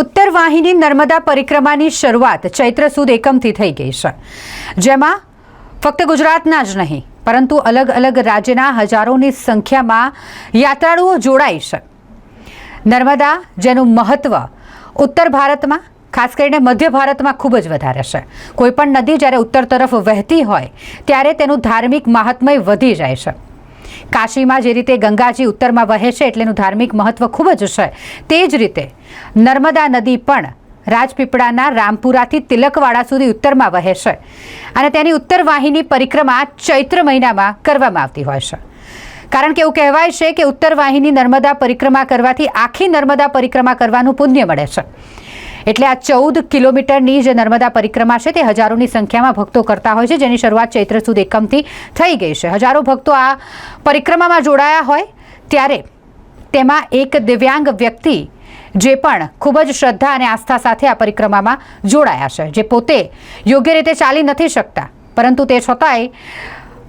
ઉત્તર વાહિની નર્મદા પરિક્રમાની શરૂઆત ચૈત્ર સુદ એકમથી થઈ ગઈ છે. જેમાં ફક્ત ગુજરાતના જ નહીં, પરંતુ અલગ અલગ રાજ્યના હજારોની સંખ્યામાં યાત્રાળુઓ જોડાય છે. નર્મદા, જેનું મહત્વ ઉત્તર ભારતમાં, ખાસ કરીને મધ્ય ભારતમાં ખૂબ જ વધારે છે. કોઈપણ નદી જ્યારે ઉત્તર તરફ વહેતી હોય, ત્યારે તેનું ધાર્મિક મહાત્મય વધી જાય છે. કાશીમાં જે રીતે ગંગાજી ઉત્તરમાં વહે છે એટલે એનું ધાર્મિક મહત્વ ખૂબ જ છે. તે જ રીતે નર્મદા નદી પણ રાજપીપળાના રામપુરાથી તિલકવાડા સુધી ઉત્તરમાં વહે છે અને તેની ઉત્તર વાહિની પરિક્રમા ચૈત્ર મહિનામાં કરવામાં આવતી હોય છે. કારણ કે એવું કહેવાય છે કે ઉત્તર વાહિની નર્મદા પરિક્રમા કરવાથી આખી નર્મદા પરિક્રમા કરવાનું પુણ્ય મળે છે. એટલે આ ચૌદ કિલોમીટરની જે નર્મદા પરિક્રમા છે તે હજારોની સંખ્યામાં ભક્તો કરતા હોય છે, જેની શરૂઆત ચૈત્ર સુદ એકમથી થઈ ગઈ છે. હજારો ભક્તો આ પરિક્રમામાં જોડાયા હોય ત્યારે તેમાં એક દિવ્યાંગ વ્યક્તિ જે પણ ખૂબ જ શ્રદ્ધા અને આસ્થા સાથે આ પરિક્રમામાં જોડાયા છે, જે પોતે યોગ્ય રીતે ચાલી નથી શકતા. પરંતુ તે છતાંય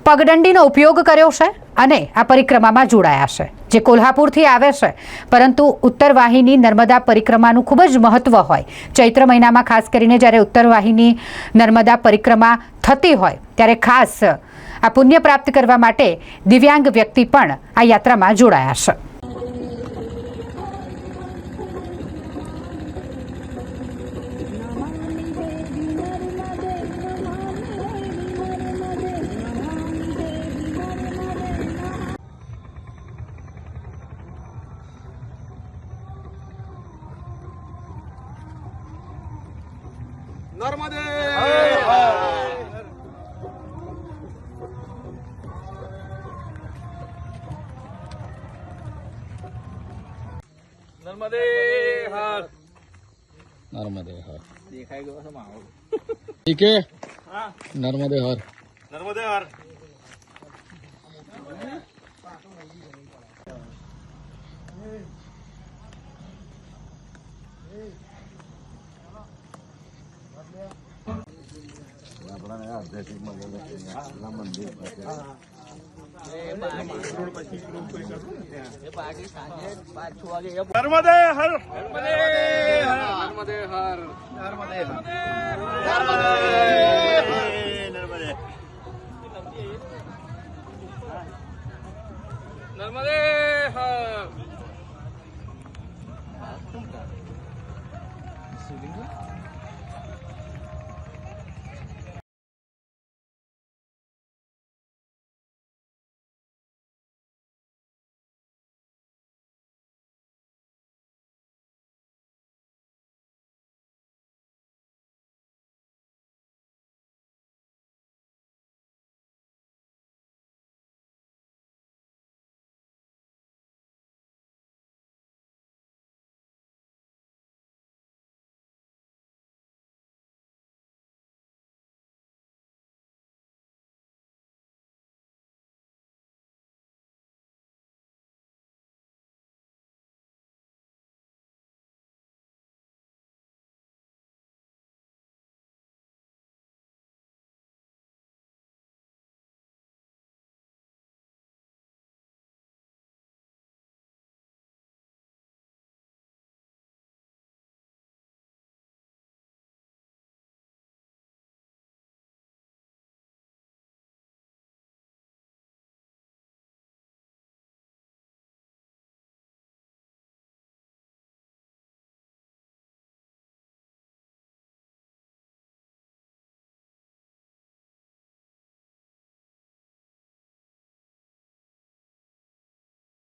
પગદંડીનો ઉપયોગ કર્યો છે અને આ પરિક્રમામાં જોડાયા છે, જે કોલ્હાપુરથી આવે છે. પરંતુ ઉત્તર વાહિની નર્મદા પરિક્રમાનું ખૂબ જ મહત્ત્વ હોય. ચૈત્ર મહિનામાં ખાસ કરીને જ્યારે ઉત્તર વાહિની નર્મદા પરિક્રમા થતી હોય, ત્યારે ખાસ આ પુણ્ય પ્રાપ્ત કરવા માટે દિવ્યાંગ વ્યક્તિ પણ આ યાત્રામાં જોડાયા છે. નર્મદે નર્મદે હાર નર્મદે હર દેખાઈ ગયો છે માહોલ ઠીક હે નર્મદે હર નર્મદે હાર નર્મદે હર નર્મદે નર્મદે હર નર્મદે નર્મદે નર્મદે હર